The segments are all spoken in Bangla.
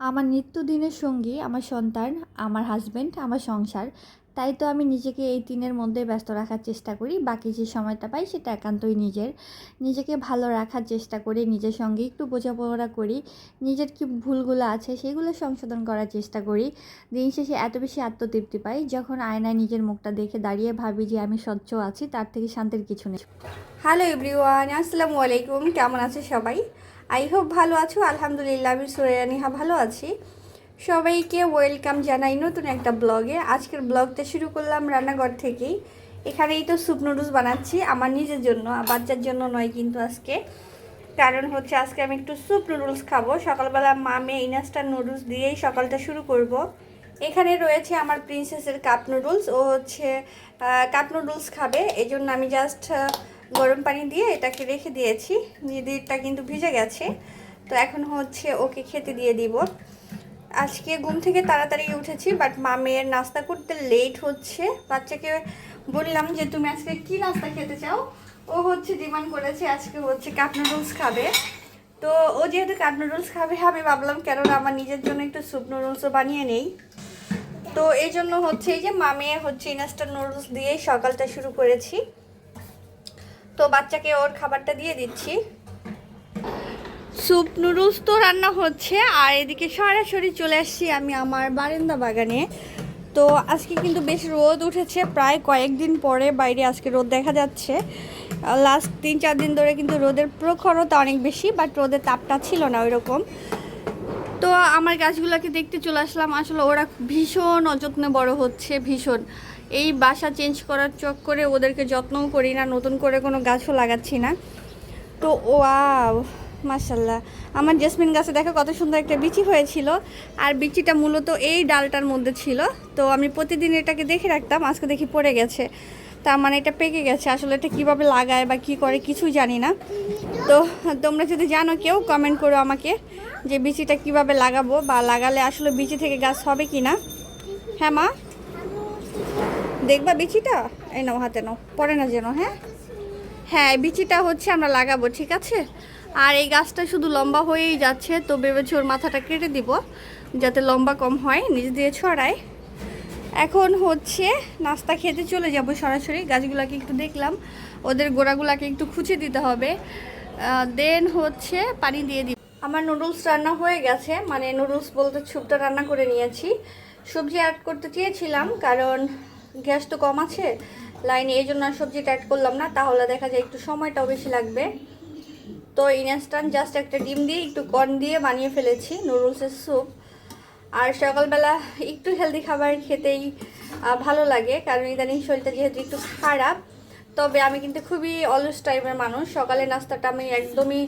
আমার নিত্যদিনের সঙ্গী, আমার সন্তান, আমার হাজব্যান্ড আমার সংসার। তাই তো আমি নিজেকে এই তিনের মধ্যে ব্যস্ত রাখার চেষ্টা করি। বাকি যে সময়টা পাই সেটা একান্তই নিজের। নিজেকে ভালো রাখার চেষ্টা করি, নিজের সঙ্গে একটু বোঝাপড়া করি, নিজের কি ভুলগুলো আছে সেগুলো সংশোধন করার চেষ্টা করি। দিন শেষে এত বেশি আত্মতৃপ্তি পাই, যখন আয়নায় নিজের মুখটা দেখে দাঁড়িয়ে ভাবি যে আমি স্বচ্ছ আছি, তার থেকে শান্তির কিছু নেই। হ্যালো এভরিওয়ান আসসালামু আলাইকুম। কেমন আছে সবাই? আই হোপ ভালো আছো, আলহামদুলিল্লাহ, আমি সুরেয়ানিহা ভালো আছি। সবাইকে ওয়েলকাম জানাই নতুন একটা ব্লগে। আজকের ব্লগটা শুরু করলাম রান্নাঘর থেকেই। এখানেই তো স্যুপ নুডলস বানাচ্ছি, আমার নিজের জন্য বাচ্চার জন্য নয় কিন্তু আজকে। কারণ হচ্ছে আজকে আমি একটু স্যুপ নুডলস খাব। সকালবেলা মামে ইনাস্টার নুডলস দিয়েই সকালটা শুরু করব। এখানে রয়েছে আমার প্রিন্সেসের কাপ নুডলস, ও হচ্ছে কাপ নুডলস খাবে। এই আমি জাস্ট গরম পানি দিয়ে এটাকে রেখে দিয়েছি। নিদিরটা কিন্তু ভিজে গেছে। তো এখন হচ্ছে ওকে খেতে দিয়ে দিব। আজকে ঘুম থেকে তাড়াতাড়ি উঠেছি বাট মামের নাস্তা করতে লেট হচ্ছে। বাচ্চাকে বললাম যে, তুমি আজকে কি নাস্তা খেতে চাও? ও হচ্ছে ডিমান্ড করেছে আজকে হচ্ছে কাপ নুডলস খাবে। তো ও যেহেতু কাপ নুডলস খাবে, আমি ভাবলাম কেননা আমার নিজের জন্য একটু স্যুপ নুডলসও বানিয়ে নেই। তো এই জন্য হচ্ছে এই যে মামে হচ্ছে ইনস্টার নুডলস দিয়েই সকালটা শুরু করেছি। তো বাচ্চাকে ওর খাবারটা দিয়ে দিচ্ছি। স্যুপ নুডলস তো রান্না হচ্ছে, আর এদিকে সরাসরি চলে আসছি আমি আমার বারান্দা বাগানে। তো আজকে কিন্তু বেশ রোদ উঠেছে, প্রায় কয়েকদিন পরে বাইরে আজকে রোদ দেখা যাচ্ছে। লাস্ট তিন চার দিন ধরে কিন্তু রোদের প্রখরতা অনেক বেশি বাট রোদের তাপটা ছিল না ওই রকম তো আমার গাছগুলোকে দেখতে চলে আসলাম, আসলে ওরা ভীষণ অযত্নে বড় হচ্ছে, ভীষণ। এই বাসা চেঞ্জ করার চক করে ওদেরকে যত্নও করি না, নতুন করে কোনো গাছও লাগাচ্ছি না। তো ও মাসাল্লাহ আমার জেসমিন গাছে দেখো কত সুন্দর একটা বিচি হয়েছিল। আর বিচিটা মূলত এই ডালটার মধ্যে ছিল। তো আমি প্রতিদিন এটাকে দেখে রাখতাম, আজকে দেখি পড়ে গেছে। তার মানে এটা পেকে গেছে, আসলে এটা কীভাবে লাগায় বা কী করে কিছুই জানি না। তো তোমরা যদি জানো কেউ কমেন্ট করো আমাকে যে বিচিটা কীভাবে লাগাবো বা লাগালে আসলে বিচি থেকে গাছ হবে কি না হ্যাঁ মা? দেখবা বিচিটা? এই নাও হাতে নাও পড়ে না যেন হ্যাঁ? হ্যাঁ বিচিটা হচ্ছে আমরা লাগাবো, ঠিক আছে? আর এই গাছটা শুধু লম্বা হয়েই যাচ্ছে, তো ভেবেছি ওর মাথাটা কেটে দিব, যাতে লম্বা কম হয়, নিচ দিয়ে ছড়ায়। এখন হচ্ছে নাস্তা খেতে চলে যাব সরাসরি, গাছগুলোকে একটু দেখলাম, ওদের গোড়াগুলাকে একটু খুঁচে দিতে হবে। দেন হচ্ছে পানি দিয়ে দিব। আমার নুডলস রান্না হয়ে গেছে মানে নুডলস বলতে স্যুপটা রান্না করে নিয়েছি। সবজি অ্যাড করতে চেয়েছিলাম, কারণ গ্যাস তো কম আছে। লাইনে এই জন্য আর সবজিটা অ্যাড করলাম না, তাহলে দেখা যায় একটু সময়টাও বেশি লাগবে। তো ইনস্ট্যান্ট জাস্ট একটা ডিম দিয়ে, একটু কর্ন দিয়ে বানিয়ে ফেলেছি নুডলসের স্যুপ আর সকালবেলা একটু হেলদি খাবার খেতেই ভালো লাগে, কারণ ইদানিং শরীরটা যেহেতু একটু খারাপ, তবে আমি কিন্তু খুবই অলস টাইপের মানুষ। সকালে নাস্তাটা আমি একদমই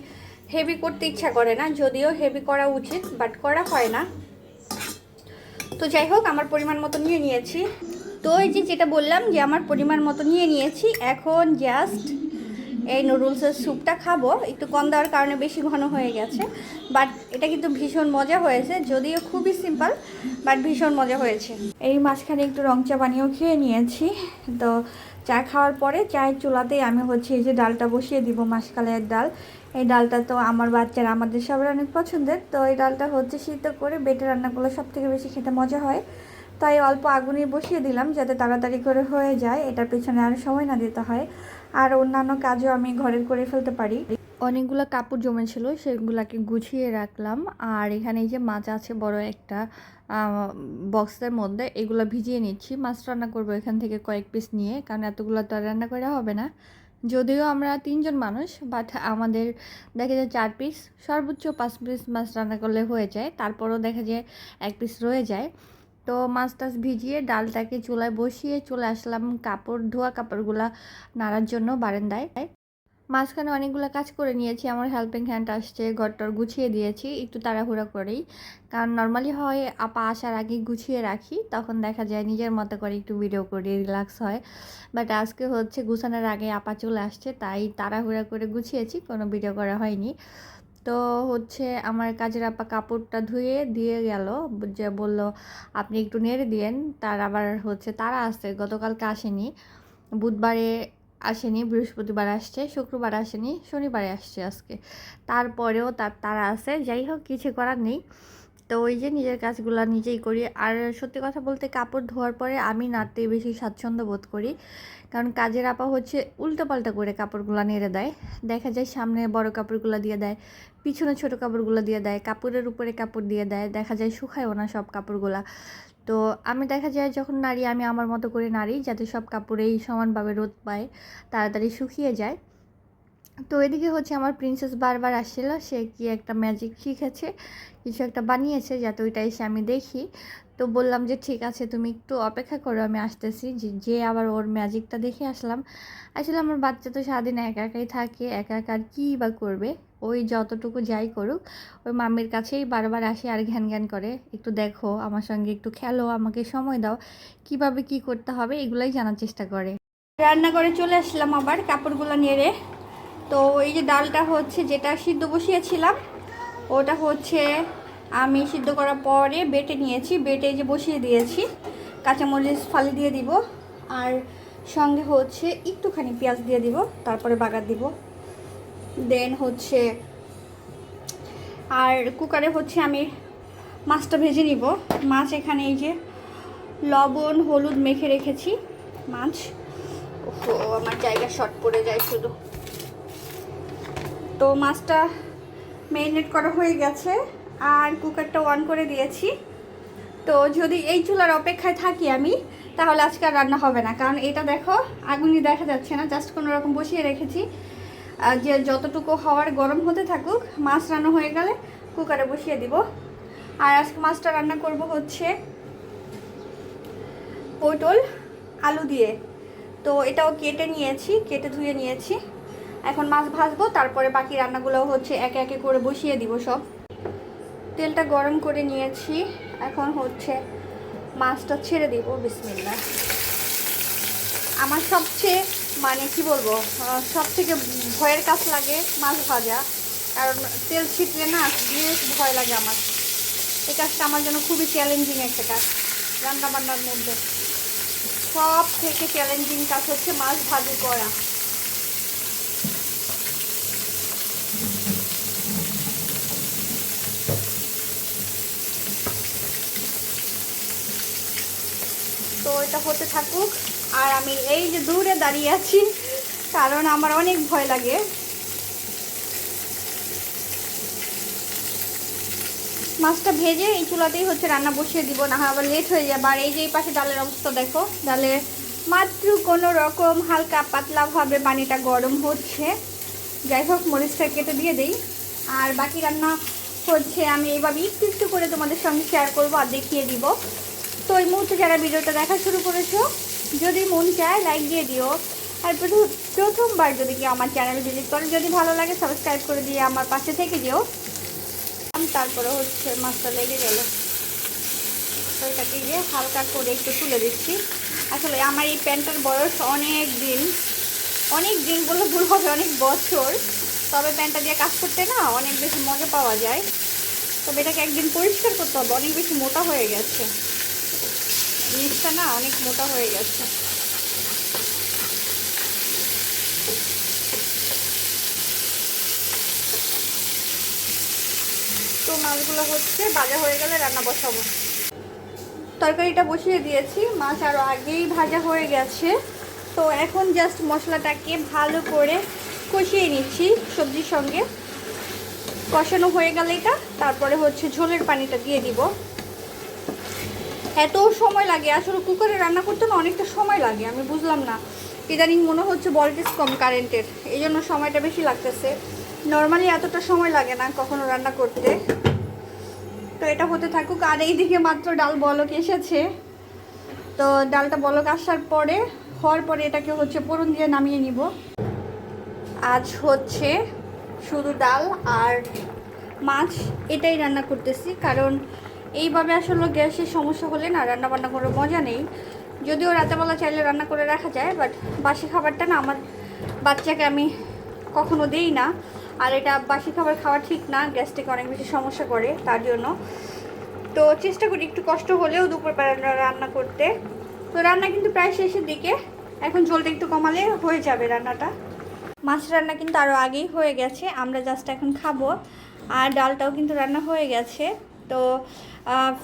হেভি করতে ইচ্ছা করে না, যদিও হেভি করা উচিত বাট করা হয় না। তো যাই হোক, আমার পরিমাণ মতো নিয়ে নিয়েছি। তো এই যে যেটা বললাম যে আমার পরিমাণ মতো নিয়ে নিয়েছি, এখন জাস্ট এই নুডলসের স্যুপটা খাব। একটু কম দেওয়ার কারণে বেশি ঘন হয়ে গেছে বাট এটা কিন্তু ভীষণ মজা হয়েছে, যদিও খুবই সিম্পল বাট ভীষণ মজা হয়েছে। এই মাঝখানে একটু রং চা বানিয়েও খেয়ে নিয়েছি। তো চা খাওয়ার পরে চায়ের চুলাতেই আমি হচ্ছে এই যে ডালটা বসিয়ে দিব মাসকালের ডাল। এই ডালটা তো আমার বাচ্চারা, আমাদের সবার অনেক পছন্দের। তো এই ডালটা হচ্ছে সিদ্ধ করে বেটে রান্না করলে সব থেকে বেশি খেতে মজা হয়। তাই অল্প আগুনে বসিয়ে দিলাম যাতে তাড়াতাড়ি করে হয়ে যায়। এটার পেছনে আর সময় না দিতে হয়। আর অন্যান্য কাজও আমি ঘরের করে ফেলতে পারি। অনেকগুলো কাপড় জমেছিল, সেগুলাকে গুছিয়ে রাখলাম। আর এখানে এই যে মাছ আছে বড় একটা বক্সের মধ্যে, এগুলো ভিজিয়ে নিচ্ছি। মাছ রান্না করব এখান থেকে কয়েক পিস নিয়ে, কারণ এতগুলো তো আর রান্না করা হবে না। যদিও আমরা তিনজন মানুষ বাট আমাদের দেখা যায় চার পিস সর্বোচ্চ পাঁচ পিস মাছ রান্না করলে হয়ে যায়। তারপরও দেখা যায় এক পিস রয়ে যায়। তো মাছ টাছ ভিজিয়ে ডালটাকে চুলায় বসিয়ে চলে আসলাম কাপড়, ধোয়া কাপড়গুলা নাড়ার জন্য বারান্দায়। মাঝখানে অনেকগুলো কাজ করে নিয়েছি, আমার হেল্পিং হ্যান্ড আসছে, ঘরটর গুছিয়ে দিয়েছি, একটু তাড়াহুড়া করেই। কারণ নর্মালি হয়, আপা আসার আগে গুছিয়ে রাখি, তখন দেখা যায় নিজের মতো করে একটু ভিডিও করি রিল্যাক্স হয়। বাট আজকে হচ্ছে গুছানোর আগে আপা চলে আসছে, তাই তাড়াহুড়া করে গুছিয়েছি, কোনো ভিডিও করা হয়নি। তো হচ্ছে আমার কাজের আপা কাপড়টা ধুয়ে দিয়ে গেল। যে বলল, আপনি একটু নেড়ে দিয়েন। তার আবার হচ্ছে তারা আসছে, গতকালকে আসেনি। বুধবারে আসেনি, বৃহস্পতিবার আসছে, শুক্রবার আসেনি, শনিবারে আসছে আজকে। তারপরেও তার তারা আছে। যাই হোক, কিছু করার নেই। তো ওই যে নিজের কাজগুলো নিজেই করি। আর সত্যি কথা বলতে কাপড় ধোয়ার পরে আমি নাড়তে বেশি স্বাচ্ছন্দ্য বোধ করি। কারণ কাজের আপা হচ্ছে উল্টোপাল্টা করে কাপড়গুলো নেড়ে দেয়। দেখা যায় সামনে বড় কাপড়গুলো দিয়ে দেয়, পিছনে ছোট কাপড়গুলো দিয়ে দেয়, কাপড়ের উপরে কাপড় দিয়ে দেয়, দেখা যায় শুকায়ও না সব কাপড়গুলা। তো আমি দেখা যায় যখন নাড়ি, আমি আমার মতো করে নাড়ি যাতে সব কাপড়েই সমানভাবে রোদ পায়, তাড়াতাড়ি শুকিয়ে যায়। তো এদিকে হচ্ছে আমার প্রিন্সেস বারবার আসছিল, সে কি একটা ম্যাজিক শিখেছে, কিছু একটা বানিয়েছে যাতে ওইটা এসে আমি দেখি। তো বললাম যে, ঠিক আছে, তুমি একটু অপেক্ষা করো, আমি আসতেছি। যে আবার ওর ম্যাজিকটা দেখে আসলাম। আসলে আমার বাচ্চা তো সারাদিন একা একাই থাকে, একা একা আর কী বা করবে? ওই যতটুকু যাই করুক ওই মাম্মির কাছেই বারবার আসে আর ঘ্যান ঘ্যান করে, একটু দেখো, আমার সঙ্গে একটু খেলো, আমাকে সময় দাও, কীভাবে কি করতে হবে? এগুলাই জানার চেষ্টা করে। রান্না করে চলে আসলাম আবার, কাপড়গুলো নেড়ে। তো এই যে ডালটা হচ্ছে যেটা সিদ্ধ বসিয়েছিলাম, ওটা হচ্ছে আমি সিদ্ধ করার পরে বেটে নিয়েছি, বেটে যে বসিয়ে দিয়েছি, কাঁচামরিচ ফালি দিয়ে দিব, আর সঙ্গে হচ্ছে একটুখানি পেঁয়াজ দিয়ে দিব, তারপরে বাগার দিব। দেন হচ্ছে, আর কুকারে হচ্ছে আমি মাছটা ভেজে নিব। মাছ এখানে এই যে লবণ, হলুদ মেখে রেখেছি, মাছ। ওহো, আমার জায়গা শর্ট পড়ে যায় শুধু। তো মাছটা মেরিনেট করা হয়ে গেছে আর কুকারটা অন করে দিয়েছি। তো যদি এই চুলার অপেক্ষায় থাকি আমি, তাহলে আজকে আর রান্না হবে না। কারণ এটা দেখো আগুনই দেখা যাচ্ছে না জাস্ট কোনো রকম বসিয়ে রেখেছি। যে যতটুকু হওয়ার গরম হতে থাকুক, মাছ রান্না হয়ে গেলে কুকারে বসিয়ে দিব। আর আজকে মাছটা রান্না করব হচ্ছে পটল, আলু দিয়ে। তো এটাও কেটে নিয়েছি, কেটে ধুয়ে নিয়েছি। এখন মাছ ভাজবো, তারপরে বাকি রান্নাগুলো হচ্ছে একে একে করে বসিয়ে দিব সব। তেলটা গরম করে নিয়েছি, এখন হচ্ছে মাছটা ছেড়ে দিব বিসমিল্লা আমার সবচেয়ে মানে কি বলব সব থেকে ভয়ের কাজ লাগে মাছ ভাজা, কারণ তেল ছিটলে না বেশ ভয় লাগে আমার। এই কাজটা আমার জন্য খুবই চ্যালেঞ্জিং একটা কাজ, রান্নাবান্নার মধ্যে। সব থেকে চ্যালেঞ্জিং কাজ হচ্ছে মাছ ভাজি করা। এটা হতে থাকুক। আর আমি এই যে দূরে দাঁড়িয়ে আছি, কারণ আমার অনেক ভয় লাগে। মাছটা ভেজে এই চুলাতেই হচ্ছে রান্না বসিয়ে দিব, না আবার লেট হয়ে যাবে। আর এই যে এই পাশে ডালের অবস্থা দেখো, ডালে মাত্র কোনো রকম হালকা পাতলাভাবে পানিটা গরম হচ্ছে। যাই হোক, মরিচটা কেটে দিয়ে দেই। আর বাকি রান্না হচ্ছে আমি এইভাবে একটু একটু করে তোমাদের সঙ্গে শেয়ার করব আর দেখিয়ে দিব। তো এই মুহূর্তে যারা ভিডিওটা দেখা শুরু করেছ, যদি মন চায় লাইক দিয়ে দিও। আর প্রথম, প্রথমবার যদি কেউ আমার চ্যানেল ভিজিট করে, যদি ভালো লাগে সাবস্ক্রাইব করে দিয়ে আমার পাশে থেকে যেও তারপরে হচ্ছে মাছটা লেগে গেল। তো গিয়ে হালকা করে একটু তুলে দিচ্ছি। আসলে আমার এই প্যান্টটার বয়স অনেক দিন অনেক দিন বললে ভুল হবে, অনেক বছর। তবে প্যান্টটা দিয়ে কাজ করতে না অনেক বেশি মজা পাওয়া যায়। তবে এটাকে একদিন পরিষ্কার করতে হবে, অনেক বেশি মোটা হয়ে গেছে। জিনিসটা না অনেক মোটা হয়ে গেছে। তো মাছগুলো হচ্ছে ভাজা হয়ে গেলে রান্না বসাবো। তরকারিটা বসিয়ে দিয়েছি, মাছ আরও আগেই ভাজা হয়ে গেছে। তো এখন জাস্ট মশলাটাকে ভালো করে কষিয়ে নিচ্ছি সবজির সঙ্গে। কষানো হয়ে গেলে এটা, তারপরে হচ্ছে ঝোলের পানিটা দিয়ে দিব। এত সময় লাগে। আসলে কুকারে রান্না করতে না অনেকটা সময় লাগে, আমি বুঝলাম না। ইদানিং মনে হচ্ছে ভোল্টেজ কম কারেন্টের এই জন্য সময়টা বেশি লাগতেছে। নর্মালি এতটা সময় লাগে না কখনো রান্না করতে। তো এটা হতে থাকুক। আর এইদিকে মাত্র ডাল বলক এসেছে। তো ডালটা বলক আসার পরে, হওয়ার পরে এটাকে হচ্ছে পোড়ন দিয়ে নামিয়ে নিব। আজ হচ্ছে শুধু ডাল আর মাছ, এটাই রান্না করতেছি। কারণ এইভাবে আসলে গ্যাসের সমস্যা হলে না রান্না বান্না করে মজা নেই। যদিও রাতেবেলা চাইলে রান্না করে রাখা যায় বাট বাসি খাবারটা না আমার বাচ্চাকে আমি কখনো দেই না। আর এটা বাসি খাবার খাওয়া ঠিক না গ্যাস্ট্রিক অনেক বেশি সমস্যা করে তার জন্য। তো চেষ্টা করি একটু কষ্ট হলেও দুপুরবেলা রান্না করতে। তো রান্না কিন্তু প্রায় শেষের দিকে। এখন ঝোলটা একটু কমালে হয়ে যাবে রান্নাটা। মাছ রান্না কিন্তু আরও আগেই হয়ে গেছে, আমরা জাস্ট এখন খাব। আর ডালটাও কিন্তু রান্না হয়ে গেছে। তো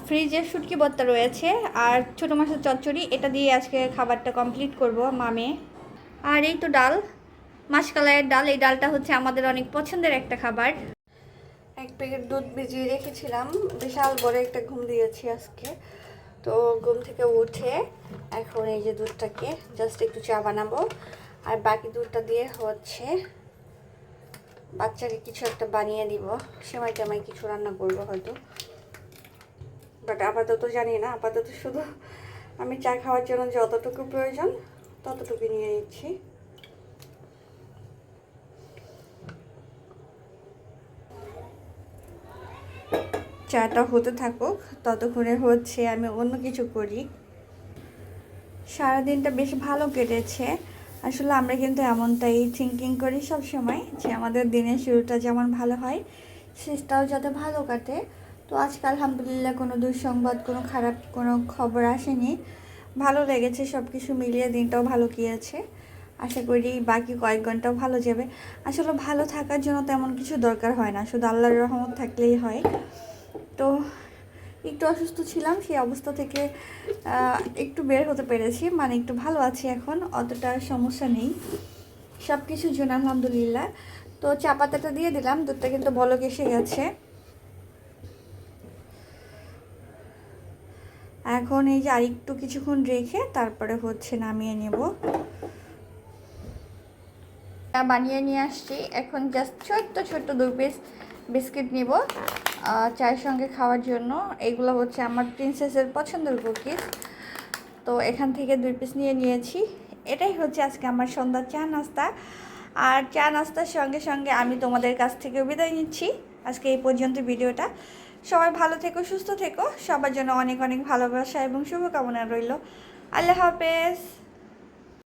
ফ্রিজে শুটকি ভর্তা রয়েছে, আর ছোটো মাছের চচ্চড়ি, এটা দিয়ে আজকে খাবারটা কমপ্লিট করব মামে। আর এই তো ডাল, মাসকালাইয়ের ডাল, এই ডালটা হচ্ছে আমাদের অনেক পছন্দের একটা খাবার। এক প্যাকেট দুধ ভিজিয়ে রেখেছিলাম, বিশাল বড় একটা ঘুম দিয়েছি আজকে। তো ঘুম থেকে উঠে এখন এই যে দুধটাকে জাস্ট একটু চা বানাবো। আর বাকি দুধটা দিয়ে হচ্ছে বাচ্চাকে কিছু একটা বানিয়ে দিব সেমাই টেমাই কিছু রান্না করব হয়তো। বাট আপাতত জানি না, আপাতত শুধু আমি চা খাওয়ার জন্য যতটুকু প্রয়োজন ততটুকু নিয়ে নিচ্ছি। চাটা হতে থাকুক, ততক্ষণে হচ্ছে আমি অন্য কিছু করি। সারাদিনটা বেশ ভালো কেটেছে। আসলে আমরা কিন্তু এমনটাই থিঙ্কিং করি সব সময় যে আমাদের দিনের শুরুটা যেমন ভালো হয়, শেষটাও যাতে ভালো কাটে। তো আজকে আলহামদুলিল্লাহ কোনো দুঃসংবাদ, কোনো খারাপ, কোনো খবর আসেনি। ভালো লেগেছে সব কিছু মিলিয়ে দিনটাও ভালো গিয়েছে। আশা করি বাকি কয়েক ঘন্টাও ভালো যাবে। আসলে ভালো থাকার জন্য তেমন কিছু দরকার হয় না, শুধু আল্লাহর রহমত থাকলেই হয়। তো একটু অসুস্থ ছিলাম, সেই অবস্থা থেকে একটু বের হতে পেরেছি মানে একটু ভালো আছি এখন, অতটা সমস্যা নেই। সব কিছুর জন্য আলহামদুলিল্লাহ। তো চা পাতাটা দিয়ে দিলাম, দুধটা কিন্তু বলক এসে গেছে। এখন এই যে আরেকটু কিছুক্ষণ রেখে তারপরে হচ্ছে নামিয়ে নেব। বানিয়ে নিয়ে আসছি। এখন জাস্ট ছোট্ট ছোট্ট দুই পিস বিস্কিট নিব চায়ের সঙ্গে খাওয়ার জন্য। এগুলো হচ্ছে আমার প্রিন্সেসের পছন্দের কুকিজ তো এখান থেকে দুই পিস নিয়ে নিয়েছি। এটাই হচ্ছে আজকে আমার সন্ধ্যার চা নাস্তা। আর চা নাস্তার সঙ্গে সঙ্গে আমি তোমাদের কাছ থেকে বিদায় নিচ্ছি। আজকে এই পর্যন্ত ভিডিওটা। সবাই ভালো থেকো, সুস্থ থেকো। সবার জন্য অনেক অনেক ভালোবাসা এবং শুভকামনা রইল। আল্লাহ হাফেজ।